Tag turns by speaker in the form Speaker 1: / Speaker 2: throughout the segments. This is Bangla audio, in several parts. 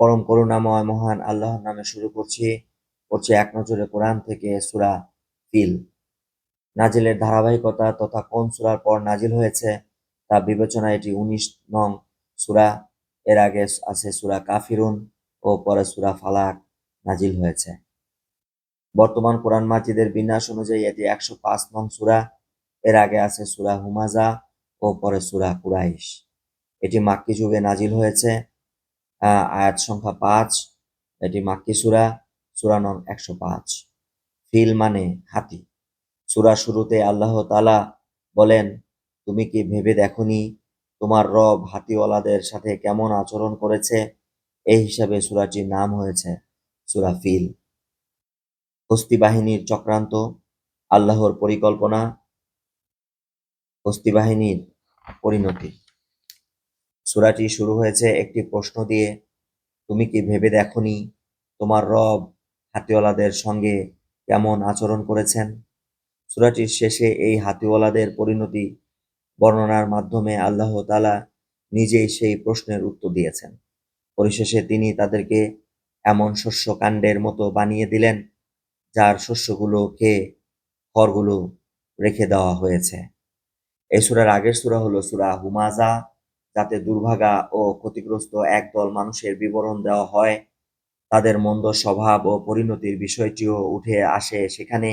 Speaker 1: পরম করুণাময় মহান আল্লাহর নামে শুরু করছি করছি এক নজরে কোরআন থেকে সুরা ফিল। নাজিলের ধারাবাহিকতা তথা কোন সুরার পর নাজিল হয়েছে তা বিবেচনায় এটি উনিশ নং সুরা। এর আগে আছে সুরা কাফিরুন ও পরে সুরা ফালাক নাজিল হয়েছে। বর্তমান কোরআন মাজিদের বিন্যাস অনুযায়ী এটি একশো পাঁচ নং সুরা। এর আগে আছে সুরা হুমাজা ও পরে সুরা কুরাইশ। এটি মাক্কি যুগে নাজিল হয়েছে। আয়াত সংখ্যা পাঁচ, এটি মাক্কি সুরা সুরা নং একশো পাঁচ। ফিল মানে হাতি। সুরা শুরুতে আল্লাহ তালা বলেন, তুমি কি ভেবে দেখনি তোমার রব হাতিওয়ালাদের সাথে কেমন আচরণ করেছে? এই হিসাবে সূরাটির নাম হয়েছে সুরা ফিল। হস্তি বাহিনীর চক্রান্ত, আল্লাহর পরিকল্পনা, হস্তি বাহিনীর পরিণতি। সূরাটি শুরু হয়েছে একটি প্রশ্ন দিয়ে, তুমি কি ভেবে দেখনি তোমার রব হাতিওয়ালাদের সঙ্গে কেমন আচরণ করেছেন? সূরাটির শেষে এই হাতিওয়ালাদের পরিণতি বর্ণনার মাধ্যমে আল্লাহ তাআলা নিজেই সেই প্রশ্নের উত্তর দিয়েছেন। পরিশেষে তিনি তাদেরকে এমন শস্য কাণ্ডের মতো বানিয়ে দিলেন, যার শস্যগুলো খেয়ে খড়গুলো রেখে দেওয়া হয়েছে। এই সুরার আগের সূরা হলো সূরা হুমাজা যাতে দুর্ভাগা ও ক্ষতিগ্রস্ত একদল মানুষের বিবরণ দেওয়া হয়, তাদের মন্দ স্বভাব ও পরিণতির বিষয়টিও উঠে আসে সেখানে।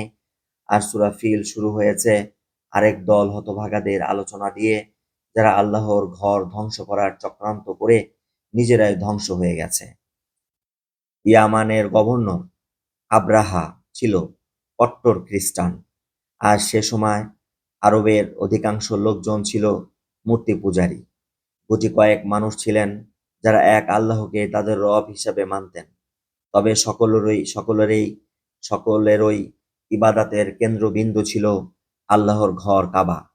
Speaker 1: আর সুরা ফিল শুরু হয়েছে আরেক দল হতভাগাদের আলোচনা দিয়ে, যারা আল্লাহর ঘর ধ্বংস করার চক্রান্ত করে নিজেরাই ধ্বংস হয়ে গেছে। ইয়ামানের গভর্নর আব্রাহা ছিল কট্টর খ্রিস্টান, আর সে সময় আরবের অধিকাংশ লোকজন ছিল মূর্তি পূজারী। গুটি কয়েক মানুষ ছিলেন যারা এক আল্লাহকে তাদের রব হিসাবে মানতেন। তবে সকলেরই সকলেরই সকলেরই ইবাদাতের কেন্দ্রবিন্দু ছিল আল্লাহর ঘর কাবা।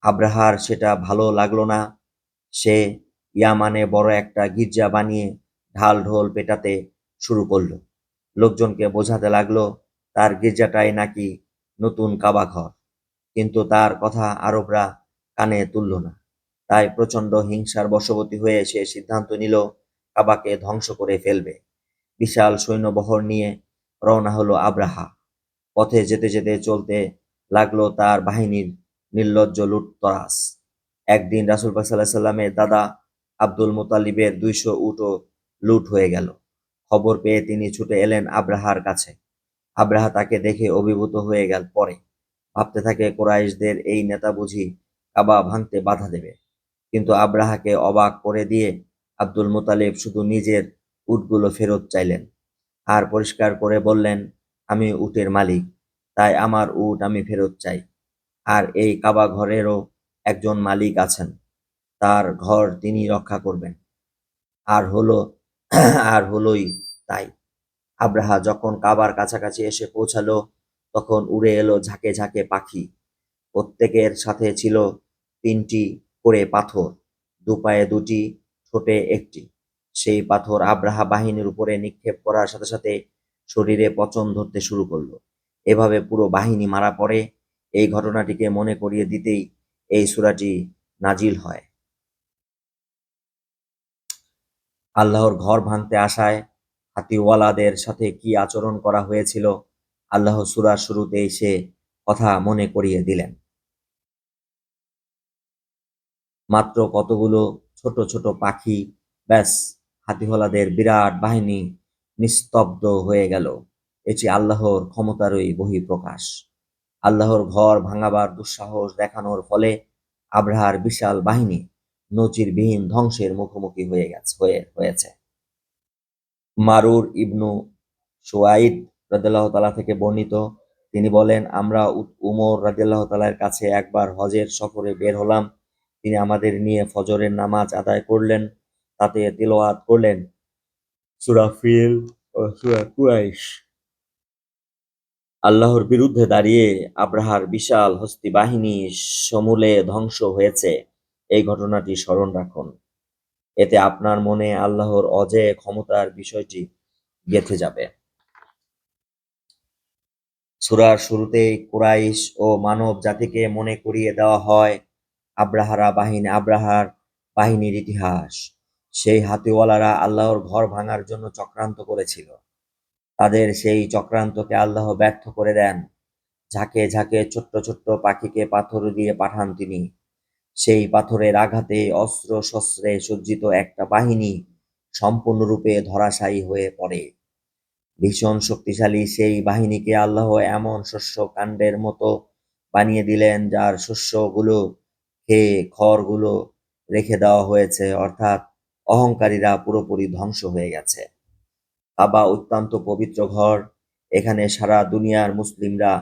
Speaker 1: আব্রাহার সেটা ভালো লাগল না। সে ইয়ামানে বড় একটা গির্জা বানিয়ে ঢাল ঢোল পেটাতে শুরু করল। লোকজনকে বোঝাতে লাগল, তার গির্জাটাই নাকি নতুন কাবা ঘর। কিন্তু তার কথা আরবরা কানে তুলল না। তাই প্রচণ্ড হিংসার বশবর্তী হয়ে সে সিদ্ধান্ত নিল, কাবাকে ধ্বংস করে ফেলবে। বিশাল সৈন্যবহর নিয়ে রওনা হলো আব্রাহা। পথে যেতে যেতে চলতে লাগল তার বাহিনীর নির্লজ্জ লুটতরাস একদিন রাসুল সাল্লাহ সাল্লামের দাদা আব্দুল মুতালিবের দুইশো উটও লুট হয়ে গেল। খবর পেয়ে তিনি ছুটে এলেন আব্রাহার কাছে। আব্রাহা তাকে দেখে অভিভূত হয়ে গেল পরে। ভাবতে থাকে কোরাইশদের এই নেতা বুঝি কাবা ভাঙতে বাধা দেবে। কিন্তু আব্রাহাকে অবাক করে দিয়ে আব্দুল মুতালিব শুধু নিজের উটগুলো ফেরত চাইলেন আর পরিষ্কার করে বললেন, আমি উটের মালিক, তাই আমার উট আমি ফেরত চাই। আর এই কাবা ঘরেরও একজন মালিক আছেন, তার ঘর তিনি রক্ষা করবেন। আর হলো, আর হলোই তাই। আব্রাহা যখন কাবার কাছাকাছি এসে পৌঁছালো, তখন উড়ে এলো ঝাঁকে ঝাঁকে পাখি। প্রত্যেকের সাথে ছিল তিনটি করে পাথর দুপায়ে দুটি, ঠোঁটে একটি। সেই পাথর আব্রাহা বাহিনীর উপরে নিক্ষেপ করার সাথে সাথে শরীরে পচন ধরতে শুরু করল। এভাবে পুরো বাহিনী মারা পড়ে, এই ঘটনাটিকে মনে করিয়ে দিতেই এই সূরাটি নাজিল হয়। আল্লাহর ঘর ভাঙতে আসায় হাতিওয়ালাদের সাথে কি আচরণ করা হয়েছিল, আল্লাহ সূরার শুরুতেই সে কথা মনে করিয়ে দিলেন। মাত্র কতগুলো ছোট ছোট পাখি? ব্যাস, হাতিহলাদের বিরাট বাহিনী নিস্তব্ধ হয়ে গেল। এটি আল্লাহর ক্ষমতারই বহিঃপ্রকাশ। আল্লাহর ঘর ভাঙাবার দুঃসাহস দেখানোর ফলে আব্রাহার বিশাল বাহিনী নজিরবিহীন ধ্বংসের মুখোমুখি হয়ে গেছে হয়ে হয়েছে। মারুর ইবনু সোয়াইদ রাদিয়াল্লাহ তাআলা থেকে বর্ণিত, তিনি বলেন, আমরা উমর রাদিয়াল্লাহ তাআলার কাছে একবার হজের সফরে বের হলাম। তিনি আমাদের নিয়ে ফজরের নামাজ আদায় করলেন, তাতে তিলাওয়াত করলেন। সূরা ফিল ও সূরা কুরাইশ। আল্লাহর বিরুদ্ধে দাঁড়িয়ে আব্রাহার বিশাল হস্তি বাহিনী সমূলে ধ্বংস হয়েছে। এই ঘটনাটি স্মরণ রাখুন। এতে আপনার মনে আল্লাহর অজে ক্ষমতার বিষয়টি গেঁথে যাবে। সূরার শুরুতেই কুরাইশ ও মানব জাতিকে মনে করিয়ে দেওয়া হয় আব্রাহারা বাহিনী, আব্রাহার বাহিনীর ইতিহাস। সেই হাতিওয়ালারা আল্লাহর ঘর ভাঙার জন্য চক্রান্ত করেছিল। তাদের সেই চক্রান্তকে আল্লাহ ব্যর্থ করে দেন। ঝাঁকে ঝাঁকে ছোট্ট ছোট্ট পাখিকে পাথর দিয়ে পাঠান তিনি। সেই পাথরের আঘাতে অস্ত্র শস্ত্রে সজ্জিত একটা বাহিনী সম্পূর্ণরূপে ধরাশায়ী হয়ে পড়ে। ভীষণ শক্তিশালী সেই বাহিনীকে আল্লাহ এমন শস্য কাণ্ডের মতো বানিয়ে দিলেন, যার শস্যগুলো খেয়ে খড়গুলো রেখে দেওয়া হয়েছে, অর্থাৎ অহংকারীরা পুরোপুরি ধ্বংস হয়ে গেছে। কাবা অত্যন্ত পবিত্র ঘর, এখানে সারা দুনিয়ার মুসলিমরা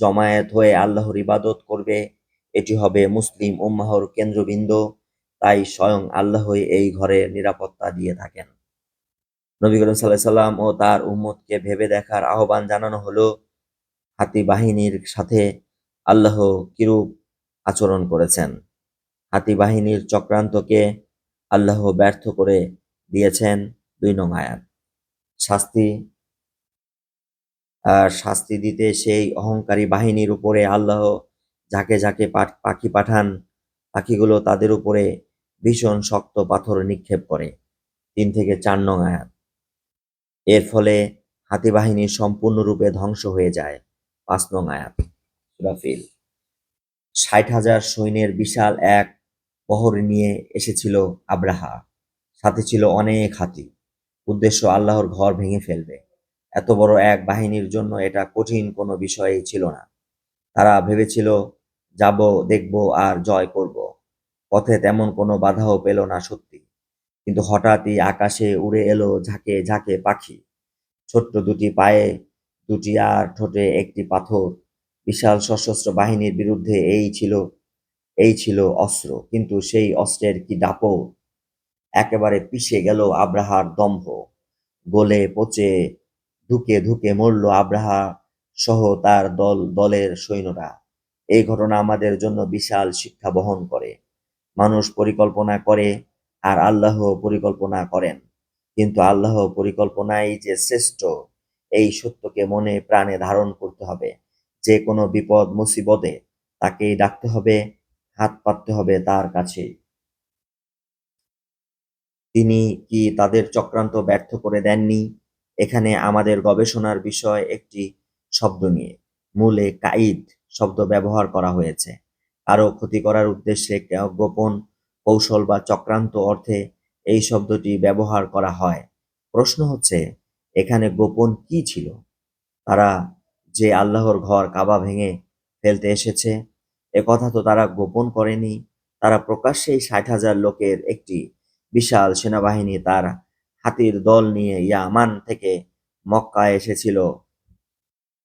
Speaker 1: জমায়েত হয়ে আল্লাহর ইবাদত করবে। এটি হবে মুসলিম উম্মাহর কেন্দ্রবিন্দু, তাই স্বয়ং আল্লাহই এই ঘরে নিরাপত্তা দিয়ে থাকেন। নবী করিম সাল্লাহ সাল্লাম ও তার উম্মতকে ভেবে দেখার আহ্বান জানানো হলো, হাতি বাহিনীর সাথে আল্লাহ কিরূপ আচরণ করেছেন। হাতি বাহিনীর চক্রান্তকে আল্লাহ ব্যর্থ করে দিয়েছেন দুই নং আয়াত। শাস্তি শাস্তি দিতে সেই অহংকারী বাহিনীর উপরে আল্লাহ যাকে যাকে পাখি পাঠান, পাখিগুলো তাদের উপরে ভীষণ শক্ত পাথর নিক্ষেপ করে। তিন থেকে চার নং আয়াত। এর ফলে হাতি বাহিনী সম্পূর্ণরূপে ধ্বংস হয়ে যায়। পাঁচ নং আয়াত। ষাট হাজার সৈন্যের বিশাল এক বহর নিয়ে এসেছিল আব্রাহা। সাথে ছিল অনেক হাতি। উদ্দেশ্য আল্লাহর ঘর ভেঙে ফেলবে। এত বড় এক বাহিনীর জন্য এটা কঠিন কোনো বিষয়ই ছিল না। তারা ভেবেছিল, যাব, দেখব আর জয় করব। পথে তেমন কোনো বাধাও পেল না সত্যি। কিন্তু হঠাৎই আকাশে উড়ে এলো ঝাঁকে ঝাঁকে পাখি। ছোট্ট দুটি পায়ে, দুটি আর ঠোঁটে একটি পাথর। বিশাল সশস্ত্র বাহিনীর বিরুদ্ধে এই ছিল এই ছিল অস্ত্র। কিন্তু সেই অস্ত্রের কি দাপট? একেবারে পিষে গেল আব্রাহার দম্ভ। গোলে পচে ধুকে ধুকে মরল আব্রাহা সহ তার দল, দলের সৈন্যরা। এই ঘটনা আমাদের জন্য বিশাল শিক্ষা বহন করে। মানুষ পরিকল্পনা করে আর আল্লাহ পরিকল্পনা করেন। কিন্তু আল্লাহ পরিকল্পনাই যে শ্রেষ্ঠ, এই সত্যকে মনে প্রাণে ধারণ করতে হবে। যে কোনো বিপদ, মুসিবতে তাকেই ডাকতে হবে। হাত পাততে হবে তার কাছে। তিনি কি তাদের চক্রান্ত ব্যর্থ করে দেননি? এখানে আমাদের গবেষণার বিষয় একটি শব্দ নিয়ে। মূলে কাইদ শব্দ ব্যবহার করা হয়েছে। কারও ক্ষতি করার উদ্দেশ্যে গোপন কৌশল বা চক্রান্ত অর্থে এই শব্দটি ব্যবহার করা হয়। প্রশ্ন হচ্ছে, এখানে গোপন কি ছিল? তারা যে আল্লাহর ঘর কাবা ভেঙে ফেলতে এসেছে এ কথা তো তারা গোপন করেনি। তারা প্রকাশ্যেই ষাট হাজার লোকের একটি বিশাল সেনাবাহিনী তার হাতির দল নিয়ে ইয়ামান থেকে মক্কায় এসেছিল।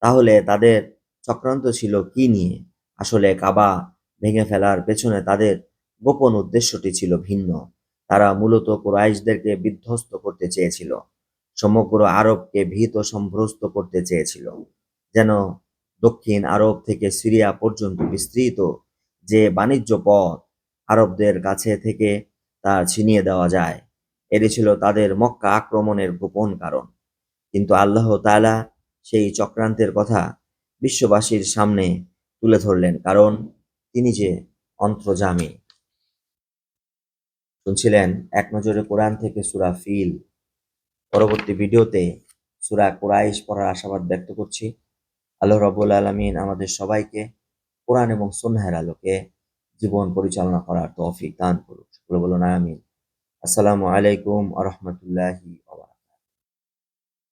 Speaker 1: তাহলে তাদের চক্রান্ত ছিল কি নিয়ে? আসলে কাবা ভেঙে ফেলার পেছনে তাদের গোপন উদ্দেশ্যটি ছিল ভিন্ন। তারা মূলত কুরাইশদেরকে বিধ্বস্ত করতে চেয়েছিল। সমগ্র আরবকে ভীত সম্ভ্রস্ত করতে চেয়েছিল। যেন দক্ষিণ আরব থেকে সিরিয়া পর্যন্ত বিস্তৃত যে বাণিজ্য পথ আরবদের কাছে থেকে তা ছিনিয়ে দেওয়া যায়। এটি ছিল তাদের মক্কা আক্রমণের গোপন কারণ। কিন্তু আল্লাহ তাআলা সেই চক্রান্তের কথা বিশ্ববাসীর সামনে তুলে ধরলেন, কারণ তিনি যে অন্তর্যামী শুনছিলেন এক নজরে কোরআন থেকে সুরা ফিল। পরবর্তী ভিডিওতে সুরা কুরাইশ পড়ার আশাবাদ ব্যক্ত করছি। আল্লাহ রবুল আলমিন আমাদের সবাইকে কোরআন এবং সন্ন্যাহের আলোকে জীবন পরিচালনা করার তৌফিক দান করুক। বলুন, আমিন। আসসালামু আলাইকুম আ রহমতুল্লাহি